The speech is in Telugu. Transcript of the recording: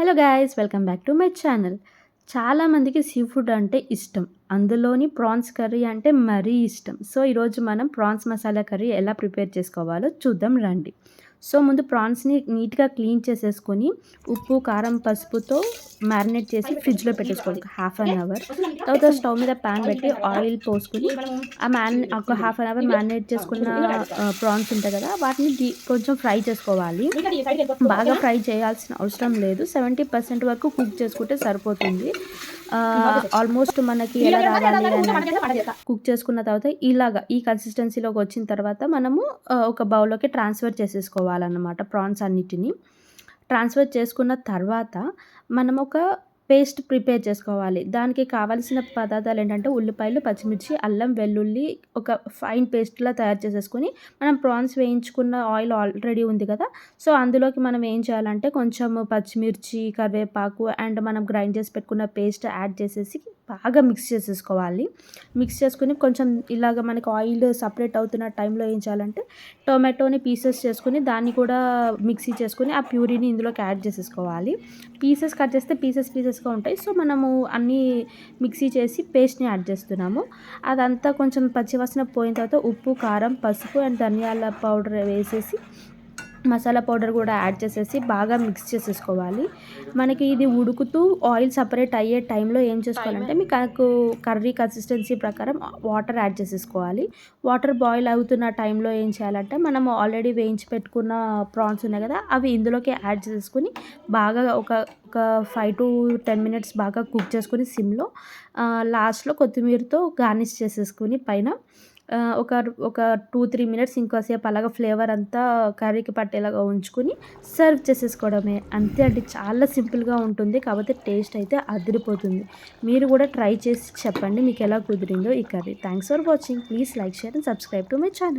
Hello guys welcome back to my channel చాలామందికి సీ ఫుడ్ అంటే ఇష్టం. అందులోని ప్రాన్స్ కర్రీ అంటే మరీ ఇష్టం. సో ఈరోజు మనం ప్రాన్స్ మసాలా కర్రీ ఎలా ప్రిపేర్ చేసుకోవాలో చూద్దాం రండి. సో ముందు ప్రాన్స్ని నీట్గా క్లీన్ చేసేసుకొని ఉప్పు కారం పసుపుతో మ్యారినేట్ చేసి ఫ్రిడ్జ్లో పెట్టేసుకోవాలి. Half an hour. తర్వాత స్టవ్ మీద ప్యాన్ పెట్టి ఆయిల్ పోసుకొని ఆ మ్యాన్ ఒక హాఫ్ అన్ అవర్ మ్యారినేట్ చేసుకున్న ప్రాన్స్ ఉంటాయి కదా వాటిని కొంచెం ఫ్రై చేసుకోవాలి. బాగా ఫ్రై చేయాల్సిన అవసరం లేదు. సెవెంటీ పర్సెంట్ వరకు కుక్ చేసుకుంటే సరిపోతుంది. ఆల్మోస్ట్ మనకి ఎలా రావాలి కుక్ చేసుకున్న తర్వాత ఇలాగా ఈ కన్సిస్టెన్సీలోకి వచ్చిన తర్వాత మనము ఒక బౌల్లోకి ట్రాన్స్ఫర్ చేసేసుకోవాలన్నమాట ప్రాన్స్ అన్నిటిని. ట్రాన్స్ఫర్ చేసుకున్న తర్వాత మనం ఒక పేస్ట్ ప్రిపేర్ చేసుకోవాలి. దానికి కావాల్సిన పదార్థాలు ఏంటంటే ఉల్లిపాయలు పచ్చిమిర్చి అల్లం వెల్లుల్లి ఒక ఫైన్ పేస్ట్లా తయారు చేసేసుకొని మనం ప్రాన్స్ వేయించుకున్న ఆయిల్ ఆల్రెడీ ఉంది కదా. సో అందులోకి మనం ఏం చేయాలంటే కొంచెం పచ్చిమిర్చి కరివేపాకు అండ్ మనం గ్రైండ్ చేసి పెట్టుకున్న పేస్ట్ యాడ్ చేసేసి బాగా మిక్స్ చేసేసుకోవాలి. మిక్స్ చేసుకుని కొంచెం ఇలాగ మనకి ఆయిల్ సపరేట్ అవుతున్న టైంలో ఏం చేయాలంటే టొమాటోని పీసెస్ చేసుకుని దాన్ని కూడా మిక్సీ చేసుకుని ఆ ప్యూరీని ఇందులోకి యాడ్ చేసేసుకోవాలి. పీసెస్ కట్ చేస్తే పీసెస్ పీసెస్గా ఉంటాయి. సో మనము అన్నీ మిక్సీ చేసి పేస్ట్ని యాడ్ చేస్తున్నాము. అదంతా కొంచెం పచ్చివాసన పోయిన తర్వాత ఉప్పు కారం పసుపు అండ్ ధనియాల పౌడర్ వేసేసి మసాలా పౌడర్ కూడా యాడ్ చేసేసి బాగా మిక్స్ చేసేసుకోవాలి. మనకి ఇది ఉడుకుతూ ఆయిల్ సపరేట్ అయ్యే టైంలో ఏం చేసుకోవాలంటే మీకు కర్రీ కన్సిస్టెన్సీ ప్రకారం వాటర్ యాడ్ చేసేసుకోవాలి. వాటర్ బాయిల్ అవుతున్న టైంలో ఏం చేయాలంటే మనం ఆల్రెడీ వేయించి పెట్టుకున్న ప్రాన్స్ ఉన్నాయి కదా అవి ఇందులోకి యాడ్ చేసుకుని బాగా ఒక ఒక ఫైవ్ టు టెన్ మినిట్స్ బాగా కుక్ చేసుకుని సిమ్లో లాస్ట్లో కొత్తిమీరతో గార్నిష్ చేసేసుకుని పైన ఒక ఒక టూ త్రీ మినిట్స్ ఇంకోసేపు అలాగ ఫ్లేవర్ అంతా కర్రీకి పట్టేలాగా ఉంచుకుని సర్వ్ చేసేసుకోవడమే. అంతే అండి చాలా సింపుల్గా ఉంటుంది కాకపోతే టేస్ట్ అయితే అదిరిపోతుంది. మీరు కూడా ట్రై చేసి చెప్పండి మీకు ఎలా కుదిరిందో ఈ curry. Thanks for watching please like share and subscribe to my channel